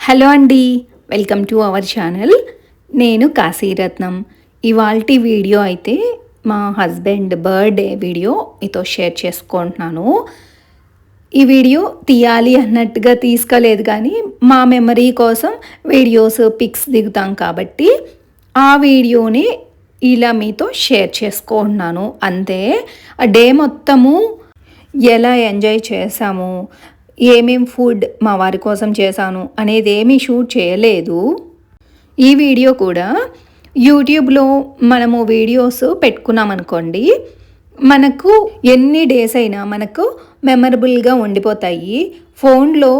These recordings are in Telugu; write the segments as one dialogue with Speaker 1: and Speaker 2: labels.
Speaker 1: హలో అండి వెల్కమ్ టు అవర్ ఛానల్. నేను కాశీరత్నం. ఇవాల్టి వీడియో అయితే మా హస్బెండ్ బర్త్డే వీడియో మీతో షేర్ చేసుకుంటున్నాను. ఈ వీడియో తీయాలి అన్నట్టుగా తీసుకోలేదు కానీ మా మెమరీ కోసం వీడియోస్ పిక్స్ దిగుతాం కాబట్టి ఆ వీడియోని ఇలా మీతో షేర్ చేసుకుంటున్నాను. అంతే ఆ డే మొత్తము ఎలా ఎంజాయ్ చేసాము ఏమేం ఫుడ్ మా వారి కోసం చేశాను అనేది ఏమీ షూట్ చేయలేదు. ఈ వీడియో కూడా యూట్యూబ్లో మనము వీడియోస్ పెట్టుకున్నామనుకోండి మనకు ఎన్ని డేస్ అయినా మనకు మెమరబుల్గా ఉండిపోతాయి. ఫోన్లో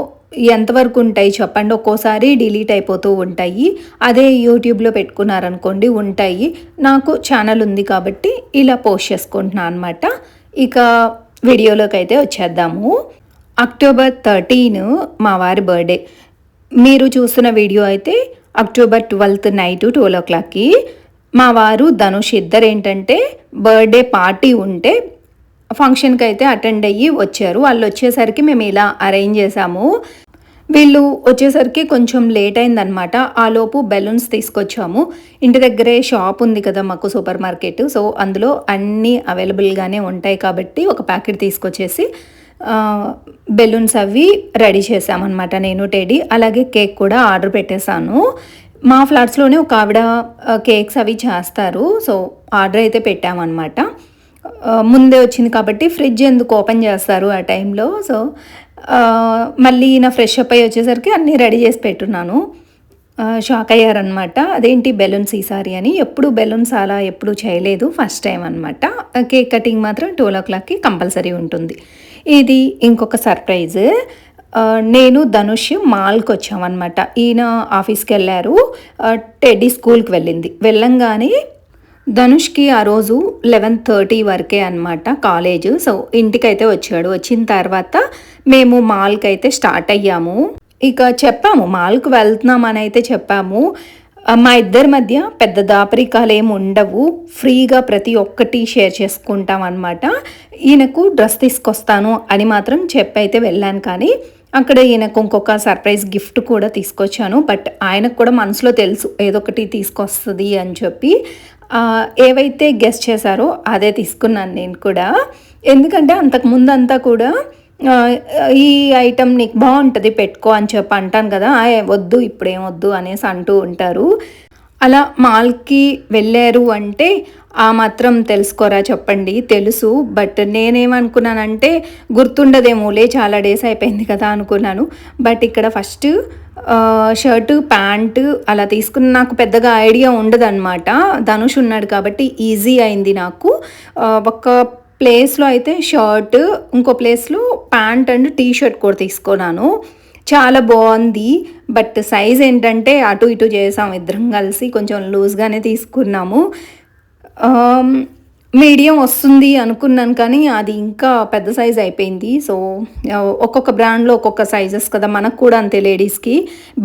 Speaker 1: ఎంతవరకు ఉంటాయి చెప్పండి. ఒక్కోసారి డిలీట్ అయిపోతూ ఉంటాయి. అదే యూట్యూబ్లో పెట్టుకున్నారనుకోండి ఉంటాయి. నాకు ఛానల్ ఉంది కాబట్టి ఇలా పోస్ట్ చేసుకుంటున్నాను అనమాట ఇక వీడియోలోకి అయితే వచ్చేద్దాము. అక్టోబర్ థర్టీన్ మా వారి బర్త్డే మీరు చూస్తున్న వీడియో అయితే అక్టోబర్ ట్వెల్త్ నైట్ ట్వెల్వ్ ఓ క్లాక్కి మా వారు ధనుష్ ఇద్దరు ఏంటంటే బర్త్డే పార్టీ ఉంటే ఫంక్షన్కి అయితే అటెండ్ అయ్యి వచ్చారు. వాళ్ళు వచ్చేసరికి మేము ఇలా అరేంజ్ చేసాము వీళ్ళు వచ్చేసరికి కొంచెం లేట్ అయిందనమాట ఆలోపు బెలూన్స్ తీసుకొచ్చాము. ఇంటి దగ్గరే షాప్ ఉంది కదా మాకు సూపర్ మార్కెట్ సో అందులో అన్నీ అవైలబుల్గానే ఉంటాయి కాబట్టి ఒక ప్యాకెట్ తీసుకొచ్చేసి బెలూన్స్ అవి రెడీ చేశామన్నమాట నేను టెడీ. అలాగే కేక్ కూడా ఆర్డర్ పెట్టేశాను. మా ఫ్లాట్స్లోనే ఒక ఆవిడ కేక్స్ అవి చేస్తారు. సో ఆర్డర్ అయితే పెట్టామన్నమాట. ముందే వచ్చింది కాబట్టి ఫ్రిడ్జ్ ఎందుకు ఓపెన్ చేస్తారు ఆ టైంలో. సో మళ్ళీ నా ఫ్రెష్ అప్ అయ్యి వచ్చేసరికి అన్నీ రెడీ చేసి పెట్టున్నాను. షాక్ అయ్యారనమాట అదేంటి బెలూన్స్ ఈసారి? అని. ఎప్పుడు బెలూన్స్ అలా ఎప్పుడు చేయలేదు. ఫస్ట్ టైం అనమాట కేక్ కటింగ్ మాత్రం టూ ఓ క్లాక్కి కంపల్సరీ ఉంటుంది. ఇది ఇంకొక సర్ప్రైజ్ నేను ధనుష్ మాల్కి వచ్చామన్నమాట ఈయన ఆఫీస్కి వెళ్ళారు టెడ్డీ స్కూల్కి వెళ్ళింది. వెళ్ళంగానే ధనుష్కి ఆ రోజు లెవెన్ థర్టీ వరకే అనమాట కాలేజ్. సో ఇంటికైతే వచ్చాడు. వచ్చిన తర్వాత మేము మాల్కి అయితే స్టార్ట్ అయ్యాము. ఇక చెప్పాము మాల్కి వెళ్తున్నామని అయితే చెప్పాము. మా ఇద్దరి మధ్య పెద్ద దాపరికాలు ఏమి ఉండవు. ఫ్రీగా ప్రతి ఒక్కటి షేర్ చేసుకుంటాం అనమాట ఈయనకు డ్రెస్ తీసుకొస్తాను అని మాత్రం చెప్పైతే వెళ్ళాను కానీ అక్కడ ఈయనకు ఇంకొక సర్ప్రైజ్ గిఫ్ట్ కూడా తీసుకొచ్చాను. బట్ ఆయనకు కూడా మనసులో తెలుసు ఏదొకటి తీసుకొస్తుంది అని చెప్పి. ఏవైతే గెస్ట్ చేశారో అదే తీసుకున్నాను నేను కూడా. ఎందుకంటే అంతకుముందంతా కూడా ఈ ఐటమ్ నీకు బాగుంటుంది పెట్టుకో అని చెప్పి అంటాను కదా వద్దు ఇప్పుడేం వద్దు అనేసి అంటూ ఉంటారు. అలా మాల్కి వెళ్ళారు అంటే ఆ మాత్రం తెలుసుకోరా చెప్పండి తెలుసు. బట్ నేనేమనుకున్నానంటే గుర్తుండదేమోలే చాలా డేస్ అయిపోయింది కదా అనుకున్నాను. బట్ ఇక్కడ ఫస్ట్ షర్టు ప్యాంటు అలా తీసుకున్న నాకు పెద్దగా ఐడియా ఉండదన్నమాట. ధనుష్ ఉన్నాడు కాబట్టి ఈజీ అయింది నాకు. ఒక ప్లేస్లో అయితే షర్ట్ ఇంకో ప్లేస్లో ప్యాంట్ అండ్ టీ షర్ట్ కూడా తీసుకున్నాను. చాలా బాగుంది. బట్ సైజ్ ఏంటంటే అటు ఇటు చేసాం. ఇద్దరం కలిసి కొంచెం లూజ్గానే తీసుకున్నాము. మీడియం వస్తుంది అనుకున్నాను కానీ అది ఇంకా పెద్ద సైజ్ అయిపోయింది. సో ఒక్కొక్క బ్రాండ్లో ఒక్కొక్క సైజెస్ కదా మనకు కూడా అంతే లేడీస్కి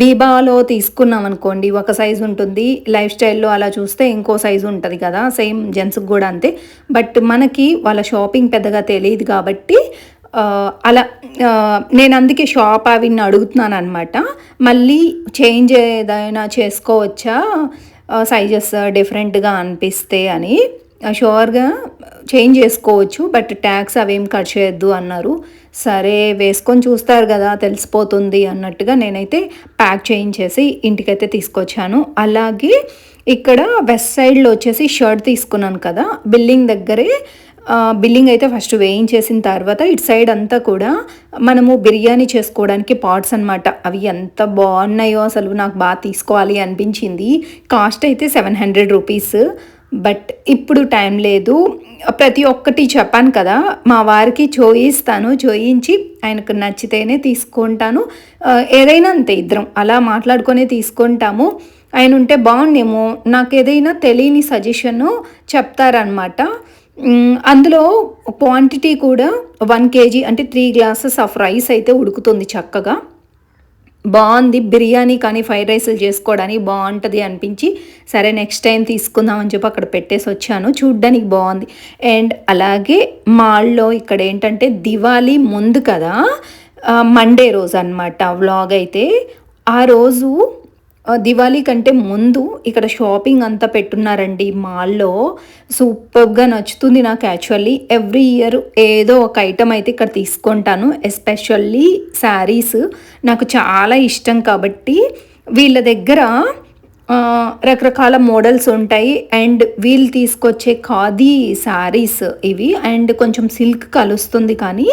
Speaker 1: బీబాలో తీసుకున్నాం అనుకోండి ఒక సైజు ఉంటుంది. లైఫ్ స్టైల్లో అలా చూస్తే ఇంకో సైజు ఉంటుంది కదా సేమ్ జెంట్స్కి కూడా అంతే. బట్ మనకి వాళ్ళ షాపింగ్ పెద్దగా తెలియదు కాబట్టి అలా నేను అందుకే షాప్ అవి అడుగుతున్నాను అనమాట మళ్ళీ చేంజ్ ఏదైనా చేసుకోవచ్చా? సైజెస్ డిఫరెంట్గా అనిపిస్తే అని. షూర్గా చేంజ్ చేసుకోవచ్చు బట్ ట్యాక్స్ అవేం కట్ చేయొద్దు అన్నారు. సరే వేసుకొని చూస్తారు కదా తెలిసిపోతుంది అన్నట్టుగా నేనైతే ప్యాక్ చేయించేసి ఇంటికైతే తీసుకొచ్చాను. అలాగే ఇక్కడ వెస్ట్ సైడ్లో వచ్చేసి షర్ట్ తీసుకున్నాను కదా బిల్డింగ్ దగ్గరే బిల్లింగ్ అయితే ఫస్ట్ వేయించేసిన తర్వాత ఇటు సైడ్ అంతా కూడా మనము బిర్యానీ చేసుకోవడానికి పాట్స్ అనమాట అవి ఎంత బాగున్నాయో అసలు నాకు బాగా తీసుకోవాలి అనిపించింది. కాస్ట్ అయితే సెవెన్ హండ్రెడ్ రూపీస్. బట్ ఇప్పుడు టైం లేదు. ప్రతి ఒక్కటి చెప్పాను కదా మా వారికి చూయిస్తాను చూయించి ఆయనకు నచ్చితేనే తీసుకుంటాను. ఏదైనా అంతే ఇద్దరం అలా మాట్లాడుకునే తీసుకుంటాము. ఆయన ఉంటే బాగుండేమో. నాకు ఏదైనా తెలియని సజెషన్ చెప్తారనమాట అందులో క్వాంటిటీ కూడా వన్ కేజీ అంటే త్రీ గ్లాసెస్ ఆఫ్ రైస్ అయితే ఉడుకుతుంది చక్కగా. బాగుంది. బిర్యానీ కానీ ఫ్రైడ్ రైస్లు చేసుకోవడానికి బాగుంటుంది అనిపించి సరే నెక్స్ట్ టైం తీసుకుందాం అని చెప్పి అక్కడ పెట్టేసి వచ్చాను. చూడ్డానికి బాగుంది. అండ్ అలాగే మాల్లో ఇక్కడ ఏంటంటే దివాళీ ముందు కదా మండే రోజు అనమాట వ్లాగ్ అయితే. ఆ రోజు దివాళీ కంటే ముందు ఇక్కడ షాపింగ్ అంతా పెట్టున్నారండి. మాల్లో సూపర్గా నచ్చుతుంది నాకు యాక్చువల్లీ. ఎవ్రీ ఇయర్ ఏదో ఒక ఐటమ్ అయితే ఇక్కడ తీసుకుంటాను. Especially saris. నాకు చాలా ఇష్టం కాబట్టి వీళ్ళ దగ్గర రకరకాల మోడల్స్ ఉంటాయి. అండ్ వీళ్ళు తీసుకొచ్చే ఖాదీ శారీస్ ఇవి. అండ్ కొంచెం సిల్క్ కలుస్తుంది కానీ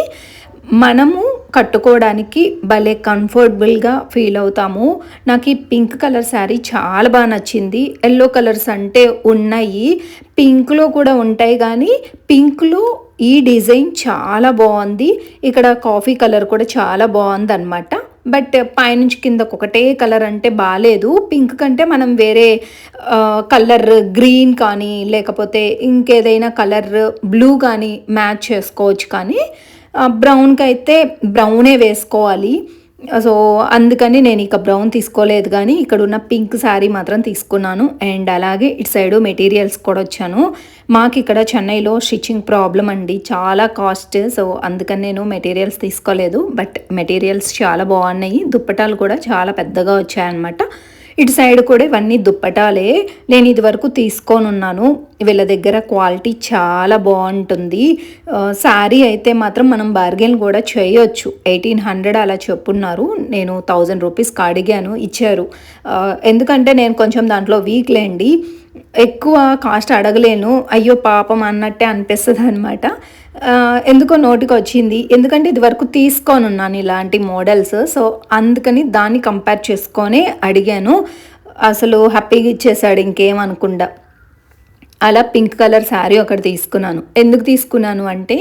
Speaker 1: మనము కట్టుకోవడానికి భలే కంఫర్టబుల్గా ఫీల్ అవుతాము. నాకు ఈ పింక్ కలర్ శారీ చాలా బాగా నచ్చింది. ఎల్లో కలర్స్ అంటే ఉన్నాయి. పింక్లో కూడా ఉంటాయి కానీ పింక్లో ఈ డిజైన్ చాలా బాగుంది. ఇక్కడ కాఫీ కలర్ కూడా చాలా బాగుంది అనమాట బట్ పైనుంచి కిందకు ఒకటే కలర్ అంటే బాగాలేదు. పింక్ కంటే మనం వేరే కలర్ గ్రీన్ కానీ లేకపోతే ఇంకేదైనా కలర్ బ్లూ కానీ మ్యాచ్ చేసుకోవచ్చు కానీ బ్రౌన్కి అయితే బ్రౌనే వేసుకోవాలి. సో అందుకని నేను ఇక బ్రౌన్ తీసుకోలేదు కానీ ఇక్కడ ఉన్న పింక్ శారీ మాత్రం తీసుకున్నాను. అండ్ అలాగే ఇటు సైడు మెటీరియల్స్ కూడా వచ్చాను. మాకు ఇక్కడ చెన్నైలో స్టిచ్చింగ్ ప్రాబ్లం అండి. చాలా కాస్ట్. సో అందుకని నేను మెటీరియల్స్ తీసుకోలేదు. బట్ మెటీరియల్స్ చాలా బాగున్నాయి. దుప్పటాలు కూడా చాలా పెద్దగా వచ్చాయన్నమాట. ఇటు సైడ్ కూడా ఇవన్నీ దుప్పటాలే. నేను ఇది వరకు తీసుకోనున్నాను వీళ్ళ దగ్గర క్వాలిటీ చాలా బాగుంటుంది. శారీ అయితే మాత్రం మనం బార్గెన్ కూడా చేయొచ్చు. ఎయిటీన్ హండ్రెడ్ అలా చెప్పున్నారు. నేను థౌజండ్ రూపీస్కి అడిగాను ఇచ్చారు. ఎందుకంటే నేను కొంచెం దాంట్లో వీక్ లేండి. ఎక్కువ కాస్ట్ అడగలేను. అయ్యో పాపం అన్నట్టే అనిపిస్తుంది అనమాట ఎందుకో నోటికి వచ్చింది. ఎందుకంటే ఇది వరకు తీసుకొని ఉన్నాను ఇలాంటి మోడల్స్. సో అందుకని దాన్ని కంపేర్ చేసుకొని అడిగాను. అసలు హ్యాపీగా ఇచ్చేసాడు ఇంకేమనకుండా అలా పింక్ కలర్ శారీ ఒకటి తీసుకున్నాను. ఎందుకు తీసుకున్నాను అంటే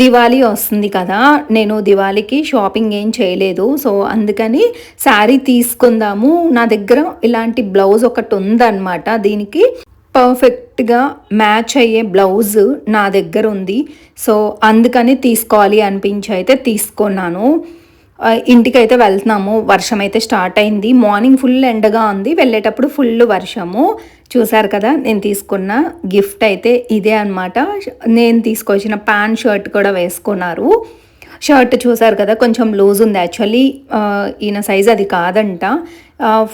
Speaker 1: దివాళీ వస్తుంది కదా నేను దివాళీకి షాపింగ్ ఏం చేయలేదు. సో అందుకని శారీ తీసుకుందాము. నా దగ్గర ఇలాంటి బ్లౌజ్ ఒకటి ఉందన్నమాట. దీనికి పర్ఫెక్ట్గా మ్యాచ్ అయ్యే బ్లౌజ్ నా దగ్గర ఉంది. సో అందుకని తీసుకోవాలి అనిపించి అయితే తీసుకున్నాను. ఇంటికైతే వెళ్తున్నాము. వర్షం అయితే స్టార్ట్ అయింది. మార్నింగ్ ఫుల్ ఎండగా ఉంది. వెళ్ళేటప్పుడు ఫుల్ వర్షము. చూసారు కదా నేను తీసుకున్న గిఫ్ట్ అయితే ఇదే అనమాట నేను తీసుకొచ్చిన ప్యాంట్ షర్ట్ కూడా వేసుకున్నారు. షర్ట్ చూసారు కదా కొంచెం లూజ్ ఉంది. యాక్చువల్లీ ఈయన సైజ్ అది కాదంట.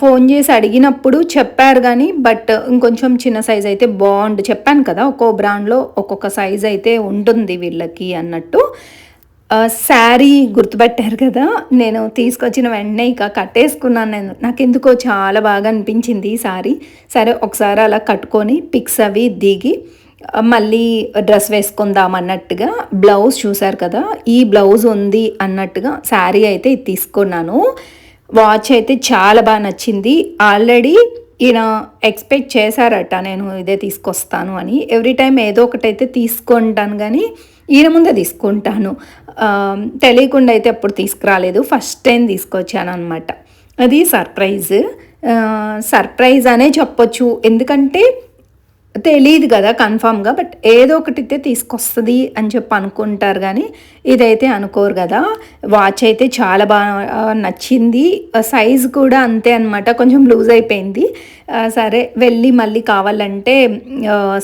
Speaker 1: ఫోన్ చేసి అడిగినప్పుడు చెప్పారు కానీ బట్ ఇంకొంచెం చిన్న సైజ్ అయితే బాగుండు చెప్పాను కదా ఒక్కో బ్రాండ్లో ఒక్కొక్క సైజ్ అయితే ఉంటుంది వీళ్ళకి అన్నట్టు. శారీ గుర్తుపెట్టారు కదా నేను తీసుకొచ్చిన వెంటనే ఇక కట్టేసుకున్నాను నేను. నాకు ఎందుకో చాలా బాగా అనిపించింది ఈ శారీ. సరే ఒకసారి అలా కట్టుకొని పిక్స్ అవి దిగి మళ్ళీ డ్రెస్ వేసుకుందాం అన్నట్టుగా బ్లౌజ్ చూసారు కదా ఈ బ్లౌజ్ ఉంది అన్నట్టుగా శారీ అయితే ఇది తీసుకున్నాను. వాచ్ అయితే చాలా బాగా నచ్చింది. ఆల్రెడీ ఈయన ఎక్స్పెక్ట్ చేశారట నేను ఇదే తీసుకొస్తాను అని. ఎవ్రీ టైం ఏదో ఒకటైతే తీసుకుంటాను కానీ ఈయన ముందే తీసుకుంటాను. తెలియకుండా అయితే ఎప్పుడు తీసుకురాలేదు. ఫస్ట్ టైం తీసుకొచ్చాను అనమాట అది సర్ప్రైజ్ సర్ప్రైజ్ అనే చెప్పొచ్చు. ఎందుకంటే తెలియదు కదా కన్ఫామ్గా బట్ ఏదో ఒకటి అయితే తీసుకొస్తుంది అని చెప్పి అనుకుంటారు కానీ ఇదైతే అనుకోరు కదా. వాచ్ అయితే చాలా బాగా నచ్చింది. సైజ్ కూడా అంతే అనమాట కొంచెం లూజ్ అయిపోయింది. సరే వెళ్ళి మళ్ళీ కావాలంటే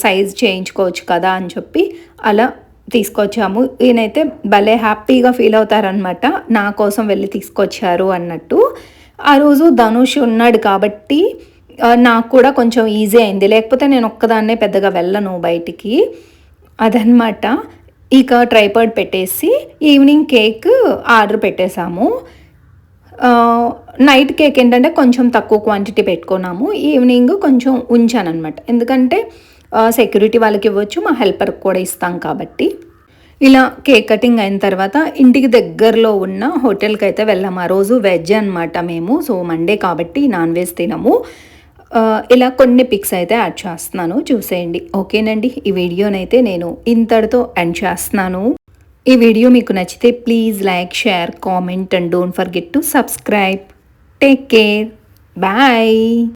Speaker 1: సైజ్ చేయించుకోవచ్చు కదా అని చెప్పి అలా తీసుకొచ్చాము. ఈయనైతే భలే హ్యాపీగా ఫీల్ అవుతారనమాట నా కోసం వెళ్ళి తీసుకొచ్చారు అన్నట్టు. ఆ రోజు ధనుష్ ఉన్నాడు కాబట్టి నాకు కూడా కొంచెం ఈజీ అయింది. లేకపోతే నేను ఒక్కదాన్నే పెద్దగా వెళ్ళను బయటికి. అదనమాట ఇక ట్రైపర్డ్ పెట్టేసి ఈవినింగ్ కేక్ ఆర్డర్ పెట్టేశాము. నైట్ కేక్ ఏంటంటే కొంచెం తక్కువ క్వాంటిటీ పెట్టుకున్నాము. ఈవినింగ్ కొంచెం ఉంచాను అనమాట ఎందుకంటే సెక్యూరిటీ వాళ్ళకి ఇవ్వచ్చు మా హెల్పర్కి కూడా ఇస్తాం కాబట్టి. ఇలా కేక్ కటింగ్ అయిన తర్వాత ఇంటికి దగ్గరలో ఉన్న హోటల్కి అయితే వెళ్ళాము. ఆ రోజు వెజ్ అనమాట మేము. సో మండే కాబట్టి నాన్ వెజ్ తినము. ఇలా కొన్ని పిక్స్ అయితే యాడ్ చేస్తున్నాను. చూసేయండి. ఓకేనండి? ఈ వీడియోనైతే నేను ఇంతటితో ఎండ్ చేస్తున్నాను. ఈ వీడియో మీకు నచ్చితే please like share comment and don't forget to subscribe take care bye